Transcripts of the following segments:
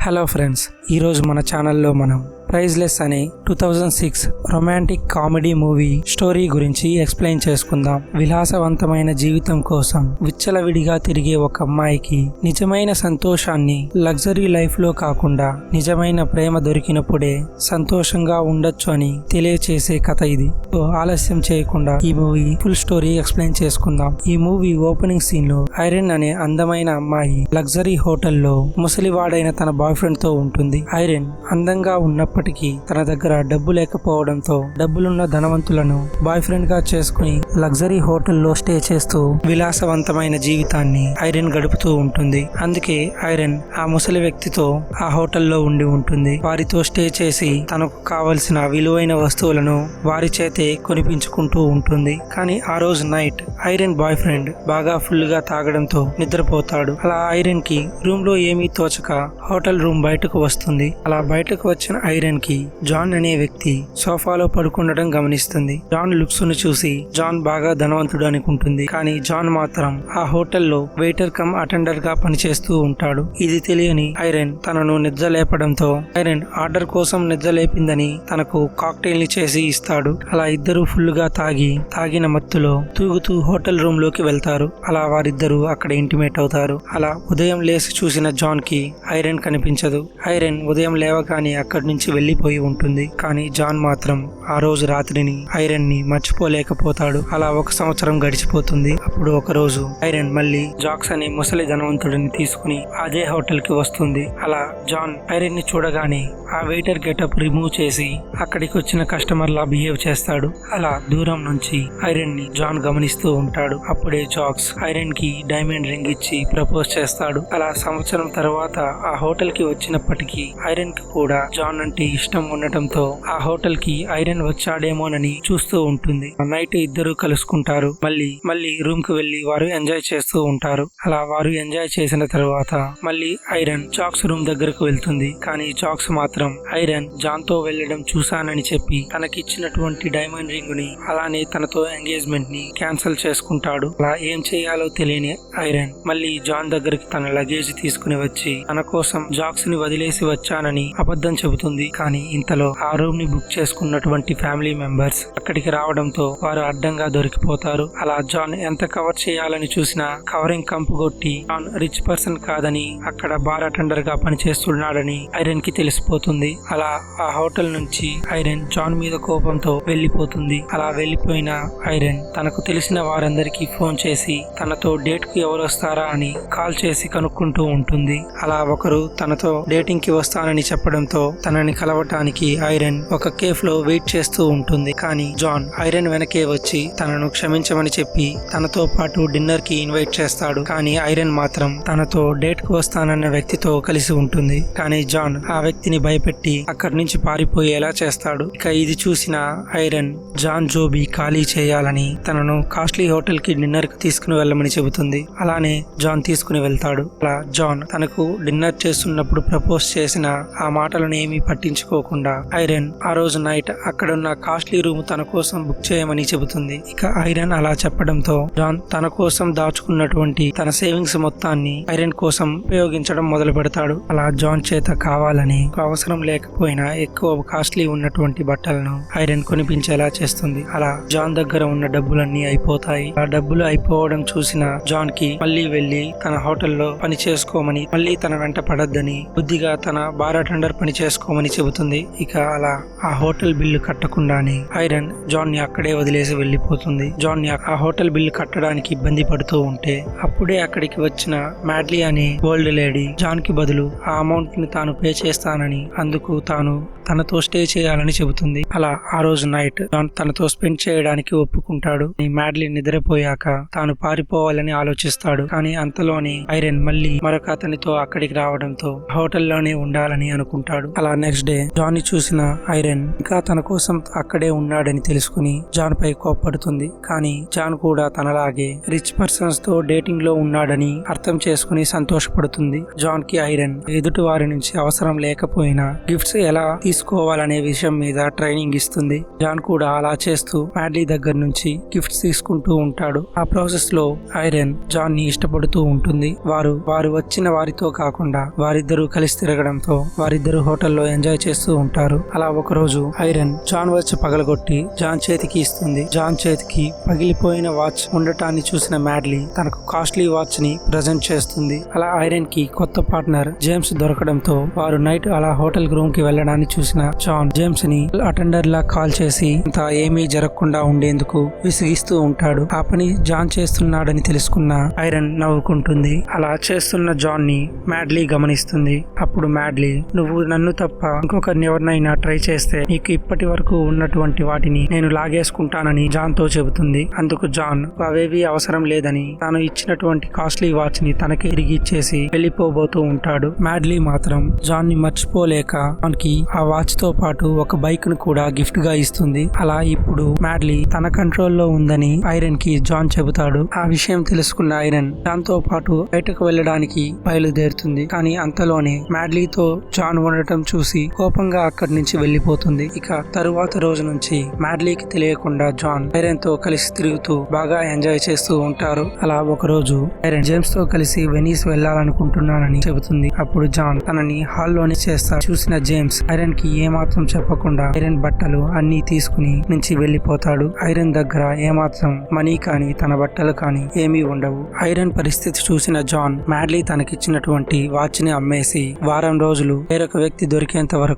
Hello friends ఈరోజు మన ఛానల్లో మనం ప్రైజ్లెస్ అనే two thousand six romantic comedy movie story గురించి ఎక్స్ప్లెయిన్ చేసుకుందాం. విలాసవంతమైన జీవితం కోసం విచ్చలవిడిగా తిరిగే ఒక అమ్మాయికి నిజమైన సంతోషాన్ని లగ్జరీ లైఫ్లో కాకుండా నిజమైన ప్రేమ దొరికినప్పుడే సంతోషంగా ఉండొచ్చు అని తెలియచేసే కథ ఇది. ఆలస్యం చేయకుండా ఈ మూవీ ఫుల్ స్టోరీ ఎక్స్ప్లెయిన్ చేసుకుందాం. ఈ మూవీ ఓపెనింగ్ సీన్లో ఐరన్ అనే అందమైన అమ్మాయి లగ్జరీ హోటల్లో ముసలివాడైన తన బాయ్ ఫ్రెండ్తో ఉంటుంది. ఐరన్ అందంగా ఉన్నప్పుడు అయినప్పటికీ తన దగ్గర డబ్బు లేకపోవడంతో డబ్బులున్న ధనవంతులను బాయ్ ఫ్రెండ్గా చేసుకుని లగ్జరీ హోటల్లో స్టే చేస్తూ విలాసవంతమైన జీవితాన్ని ఐరన్ గడుపుతూ ఉంటుంది. అందుకే ఐరన్ ఆ ముసలి వ్యక్తితో ఆ హోటల్లో ఉండి ఉంటుంది. వారితో స్టే చేసి తనకు కావలసిన విలువైన వస్తువులను వారి చేతే కొనిపించుకుంటూ ఉంటుంది. కానీ ఆ రోజు నైట్ ఐరన్ బాయ్ ఫ్రెండ్ బాగా ఫుల్గా తాగడంతో నిద్రపోతాడు. అలా ఐరన్కి రూమ్లో ఏమీ తోచక హోటల్ రూమ్ బయటకు వస్తుంది. అలా బయటకు వచ్చిన ఐరన్ కి జాన్ అనే వ్యక్తి సోఫాలో పడుకుండటం గమనిస్తుంది. జాన్ లుక్స్ను చూసి జాన్ బాగా ధనవంతుడు అనుకుంటుంది. కానీ జాన్ మాత్రం ఆ హోటల్లో వెయిటర్ కమ్ అటెండర్గా పనిచేస్తూ ఉంటాడు. ఇది తెలియని ఐరన్ తనను నిద్ర లేపడంతో ఐరన్ ఆర్డర్ కోసం నిద్ర లేపిందని తనకు కాక్టైల్ని చేసి ఇస్తాడు. అలా ఇద్దరు ఫుల్గా తాగి తాగిన మత్తులో తూగుతూ హోటల్ రూమ్లోకి వెళ్తారు. అలా వారిద్దరూ అక్కడ ఇంటిమేట్ అవుతారు. అలా ఉదయం లేచి చూసిన జాన్కి ఐరన్ కనిపించదు. ఐరన్ ఉదయం లేవగానే అక్కడి నుంచి వెళ్ళిపోయి ఉంటుంది. కానీ జాన్ మాత్రం ఆ రోజు రాత్రిని ఐరన్ని మర్చిపోలేకపోతాడు. అలా ఒక సంవత్సరం గడిచిపోతుంది. అప్పుడు ఒక రోజు ఐరన్ మళ్ళీ జాక్స్ అనే ముసలి ధనవంతుడిని తీసుకుని అదే హోటల్కి వస్తుంది. అలా జాన్ ఐరన్ని చూడగానే ఆ వెయిటర్ గెటప్ రిమూవ్ చేసి అక్కడికి వచ్చిన కస్టమర్ లా బిహేవ్ చేస్తాడు. అలా దూరం నుంచి ఐరన్ని జాన్ గమనిస్తూ ఉంటాడు. అప్పుడే జాక్స్ ఐరన్కి డైమండ్ రింగ్ ఇచ్చి ప్రపోజ్ చేస్తాడు. అలా సంవత్సరం తర్వాత ఆ హోటల్కి వచ్చినప్పటికీ ఐరన్కి కూడా జాన్ అంటే ఇష్టం ఉండటంతో ఆ హోటల్కి ఐరన్ వచ్చాడేమోనని చూస్తూ ఉంటుంది. నైట్ ఇద్దరు కలుసుకుంటారు. మళ్ళీ మళ్ళీ రూమ్కి వెళ్ళి వారు ఎంజాయ్ చేస్తూ ఉంటారు. అలా వారు ఎంజాయ్ చేసిన తర్వాత మళ్ళీ ఐరన్ జాక్స్ రూమ్ దగ్గరకు వెళ్తుంది. కానీ జాక్స్ మాత్రం ఐరన్ జాన్తో వెళ్ళడం చూశానని చెప్పి తనకిచ్చినటువంటి డైమండ్ రింగ్ని అలానే తనతో ఎంగేజ్మెంట్ని క్యాన్సిల్ చేసుకుంటాడు. అలా ఏం చేయాలో తెలియని ఐరన్ మళ్ళీ జాన్ దగ్గరికి తన లగేజ్ తీసుకుని వచ్చి తన కోసం జాక్స్ని వదిలేసి వచ్చానని అబద్ధం చెబుతుంది. కానీ ఇంతలో ఆ రూమ్ని బుక్ చేసుకున్నటువంటి ఫ్యామిలీ మెంబర్స్ అక్కడికి రావడంతో వారు అడ్డంగా దొరికిపోతారు. అలా జాన్ ఎంత కవర్ చేయాలని చూసినా కవరింగ్ కంపు కొట్టి జాన్ రిచ్ పర్సన్ కాదని అక్కడ బార్ అటెండర్గా పనిచేస్తున్నాడని ఐరన్కి తెలిసిపోతుంది. అలా ఆ హోటల్ నుంచి ఐరన్ జాన్ మీద కోపంతో వెళ్ళిపోతుంది అలా వెళ్ళిపోయిన ఐరన్ తనకు తెలిసిన వారందరికీ ఫోన్ చేసి తనతో డేట్కు ఎవరు వస్తారా అని కాల్ చేసి కనుక్కుంటూ ఉంటుంది. అలా ఒకరు తనతో డేటింగ్కి వస్తానని చెప్పడంతో తనని కలవటానికి ఐరన్ ఒక కేఫ్లో వెయిట్ చేస్తూ ఉంటుంది. కానీ జాన్ ఐరన్ వెనకే వచ్చి తనను క్షమించమని చెప్పి తనతో పాటు డిన్నర్కి ఇన్వైట్ చేస్తాడు. కానీ ఐరన్ మాత్రం తనతో డేట్కు వస్తానన్న వ్యక్తితో కలిసి ఉంటుంది. కానీ జాన్ ఆ వ్యక్తిని భయపెట్టి అక్కడి నుంచి పారిపోయేలా చేస్తాడు. ఇక ఇది చూసిన ఐరన్ జాన్ జోబీ ఖాళీ చేయాలని తనను కాస్ట్లీ హోటల్కి డిన్నర్కి తీసుకుని వెళ్ళమని చెబుతుంది. అలానే జాన్ తీసుకుని వెళ్తాడు. అలా జాన్ తనకు డిన్నర్ చేస్తున్నప్పుడు ప్రపోజ్ చేసిన ఆ మాటలను ఏమీ పట్టించుకోకుండా ఐరన్ ఆ రోజు నైట్ అక్కడున్న కాస్ట్లీ రూమ్ తన కోసం బుక్ చేయమని చెబుతుంది. ఇక ఐరన్ అలా చెప్పడంతో జాన్ తన కోసం దాచుకున్నటువంటి తన సేవింగ్స్ మొత్తాన్ని ఐరన్ కోసం ఉపయోగించడం మొదలు పెడతాడు. అలా జాన్ చేత కావాలని ఒక అవసరం లేకపోయినా ఎక్కువ కాస్ట్లీ ఉన్నటువంటి బట్టలను ఐరన్ కొనిపించేలా చేస్తుంది. అలా జాన్ దగ్గర ఉన్న డబ్బులన్నీ అయిపోతాయి. ఆ డబ్బులు అయిపోవడం చూసిన జాన్కి మళ్ళీ వెళ్ళి తన హోటల్లో పని చేసుకోమని మళ్ళీ తన వెంట పడద్దని బుద్ధిగా తన బార్ అటెండర్ పని చేసుకోమని చెబుతుంది. ఇక అలా ఆ హోటల్ బిల్లు కట్టకుండానే ఐరన్ జాన్ని అక్కడే వదిలేసి వెళ్ళిపోతుంది. జాన్ని ఆ హోటల్ బిల్లు కట్టడానికి ఇబ్బంది పడుతూ ఉంటే అప్పుడే అక్కడికి వచ్చిన మ్యాడ్లీ అనే ఓల్డ్ లేడీ జాన్కి బదులు ఆ అమౌంట్ని తాను పే చేస్తానని అందుకు తాను తనతో స్టే చేయాలని చెబుతుంది. అలా ఆ రోజు నైట్ జాన్ తనతో స్పెండ్ చేయడానికి ఒప్పుకుంటాడు. మ్యాడ్లీ నిద్రపోయాక తాను పారిపోవాలని ఆలోచిస్తాడు. కానీ అంతలోనే ఐరన్ మళ్ళీ మరొక అతనితో అక్కడికి రావడంతో హోటల్లోనే ఉండాలని అనుకుంటాడు. అలా నెక్స్ట్ డే జాన్ని చూసిన ఐరన్ ఇంకా తన కోసం అక్కడే ఉన్నాడని తెలుసుకుని జాన్ పై కోప్పడుతుంది. కానీ జాన్ కూడా తనలాగే రిచ్ పర్సన్స్తో డేటింగ్లో ఉన్నాడని అర్థం చేసుకుని సంతోషపడుతుంది. జాన్కి ఐరన్ ఎదుటి వారి నుంచి అవసరం లేకపోయినా గిఫ్ట్స్ ఎలా తీసుకోవాలనే విషయం మీద ట్రైనింగ్ ఇస్తుంది. జాన్ కూడా అలా చేస్తూ మ్యాడ్లీ దగ్గర నుంచి గిఫ్ట్స్ తీసుకుంటూ ఉంటాడు. ఆ ప్రాసెస్లో ఐరన్ జాన్ని ఇష్టపడుతూ ఉంటుంది. వారు వారు వచ్చిన వారితో కాకుండా వారిద్దరూ కలిసి తిరగడంతో వారిద్దరూ హోటల్లో ఎంజాయ్ చేస్తూ ఉంటారు. అలా ఒక రోజు ఐరన్ జాన్ వాచ్ పగలగొట్టి జాన్ చేతికి ఇస్తుంది. జాన్ చేతికి పగిలిపోయిన వాచ్ ఉండటాన్ని చూసిన మ్యాడ్లీ తనకు కాస్ట్లీ వాచ్ని ప్రజెంట్ చేస్తుంది. అలా ఐరన్కి కొత్త పార్ట్నర్ జేమ్స్ దొరకడంతో వారు నైట్ అలా హోటల్ రూమ్కి వెళ్ళడాన్ని చూసిన జాన్ జేమ్స్ని అటెండర్ లా కాల్ చేసి అంత ఏమీ జరగకుండా ఉండేందుకు విసిగిస్తూ ఉంటాడు. ఆ పని జాన్ చేస్తున్నాడని తెలుసుకున్న ఐరన్ నవ్వుకుంటుంది. అలా చేస్తున్న జాన్ని మ్యాడ్లీ గమనిస్తుంది. అప్పుడు మ్యాడ్లీ నువ్వు నన్ను తప్ప ఇంకొకరిని ఎవరినైనా ట్రై చేస్తే నీకు ఇప్పటి వరకు ఉన్నటువంటి వాటిని నేను లాగేసుకుంటానని జాన్తో చెబుతుంది. అందుకు జాన్ అవేవి అవసరం లేదని తాను ఇచ్చినటువంటి కాస్ట్లీ వాచ్ని తనకి తిరిగి ఇచ్చేసి వెళ్ళిపోబోతూ ఉంటాడు. మ్యాడ్లీ మాత్రం జాన్ని మర్చిపోలేక మనకి ఆ వాచ్తో పాటు ఒక బైక్ను కూడా గిఫ్ట్గా ఇస్తుంది. అలా ఇప్పుడు మ్యాడ్లీ తన కంట్రోల్లో ఉందని ఐరన్కి జాన్ చెబుతాడు. ఆ విషయం తెలుసుకున్న ఐరన్ దాంతో పాటు బయటకు వెళ్ళడానికి బయలుదేరుతుంది. కానీ అంతలోనే మ్యాడ్లీతో జాన్ ఉండటం చూసి కోపంగా అక్కడి నుంచి వెళ్ళిపోతుంది ఇక తరువాత రోజు నుంచి మ్యాడ్లీకి తెలియకుండా జాన్ ఐరన్తో కలిసి తిరుగుతూ బాగా ఎంజాయ్ చేస్తూ ఉంటారు. అలా ఒక రోజు ఐరన్ జేమ్స్తో కలిసి వెనీస్ వెళ్ళాలనుకుంటున్నానని చెబుతుంది. అప్పుడు జాన్ తనని హాల్లోనే చేస్తాడు. చూసిన జేమ్స్ ఐరన్కి ఏమాత్రం చెప్పకుండా ఐరన్ బట్టలు అన్ని తీసుకుని నుంచి వెళ్ళిపోతాడు ఐరన్ దగ్గర ఏమాత్రం మనీ కానీ తన బట్టలు కానీ ఏమీ ఉండవు. ఐరన్ పరిస్థితి చూసిన జాన్ మ్యాడ్లీ తనకిచ్చినటువంటి వాచ్ని అమ్మేసి వారం రోజులు వేరొక వ్యక్తి దొరికేంత వరకు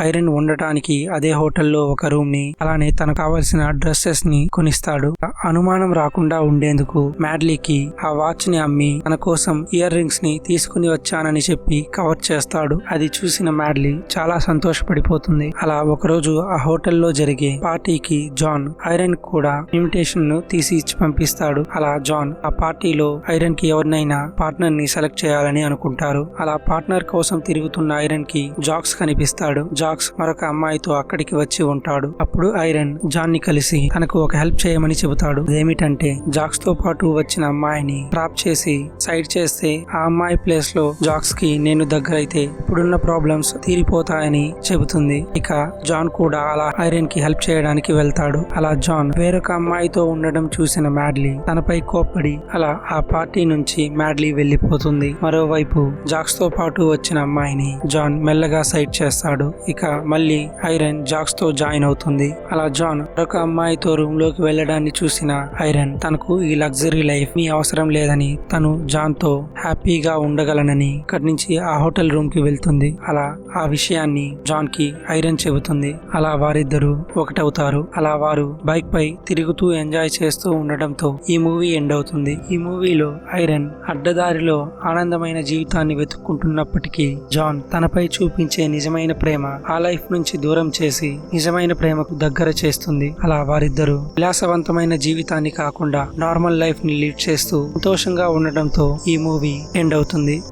ఐరన్ ఉండటానికి అదే హోటల్లో ఒక రూమ్ని అలానే తనకు కావలసిన డ్రెస్సెస్ని కొనిస్తాడు. అనుమానం రాకుండా ఉండేందుకు మ్యాడ్లీకి ఆ వాచ్ని అమ్మి తన కోసం ఇయర్ రింగ్స్ని తీసుకుని వచ్చానని చెప్పి కవర్ చేస్తాడు. అది చూసిన మ్యాడ్లీ చాలా సంతోషపడిపోతుంది. అలా ఒకరోజు ఆ హోటల్లో జరిగే పార్టీకి జాన్ ఐరన్ కూడా ఇన్విటేషన్ను తీసి ఇచ్చి పంపిస్తాడు. అలా జాన్ ఆ పార్టీలో ఐరన్కి ఎవరినైనా పార్ట్నర్ని సెలెక్ట్ చేయాలని అనుకుంటారు. అలా పార్ట్నర్ కోసం తిరుగుతున్న ఐరన్కి జాక్స్ కనిపిస్తాడు జాక్స్ మరొక అమ్మాయితో అక్కడికి వచ్చి ఉంటాడు. అప్పుడు ఐరన్ జాన్ని కలిసి తనకు ఒక హెల్ప్ చేయమని చెబుతాడు. అదేమిటంటే జాక్స్తో పాటు వచ్చిన అమ్మాయిని ట్రాప్ చేసి సైడ్ చేస్తే ఆ అమ్మాయి ప్లేస్లో జాక్స్కి నేను దగ్గరైతే ఇప్పుడున్న ప్రాబ్లమ్స్ తీరిపోతాయని చెబుతుంది. ఇక జాన్ కూడా అలా ఐరన్కి హెల్ప్ చేయడానికి వెళ్తాడు. అలా జాన్ వేరొక అమ్మాయితో ఉండడం చూసిన మ్యాడ్లీ తనపై కోప్పడి అలా ఆ పార్టీ నుంచి మ్యాడ్లీ వెళ్ళిపోతుంది మరోవైపు జాక్స్తో పాటు వచ్చిన అమ్మాయిని జాన్ మెల్లగా సైడ్ చేస్తాడు. ఇక మళ్ళీ ఐరన్ జాక్స్తో జాయిన్ అవుతుంది. అలా జాన్ మరొక అమ్మాయితో రూమ్లోకి వెళ్ళడాన్ని చూసిన ఐరన్ తనకు ఈ లగ్జరీ లైఫ్ మీ అవసరం లేదని తను జాన్తో హ్యాపీగా ఉండగలనని ఇక్కడి నుంచి ఆ హోటల్ రూమ్కి వెళ్తుంది. అలా ఆ విషయాన్ని జాన్కి ఐరన్ చెబుతుంది. అలా వారిద్దరూ ఒకటవుతారు. అలా వారు బైక్ పై తిరుగుతూ ఎంజాయ్ చేస్తూ ఉండడంతో ఈ మూవీ ఎండ్ అవుతుంది. ఈ మూవీలో ఐరన్ అడ్డదారిలో ఆనందమైన జీవితాన్ని వెతుక్కుంటున్నప్పటికీ జాన్ తనపై చూపించే నిజమైన ప్రేమ ఆ లైఫ్ నుంచి దూరం చేసి నిజమైన ప్రేమకు దగ్గర చేస్తుంది. అలా వారిద్దరూ విలాసవంతమైన జీవితాన్ని కాకుండా నార్మల్ లైఫ్ని లీడ్ చేస్తూ సంతోషంగా ఉండడంతో ఈ మూవీ ఎండ్ అవుతుంది.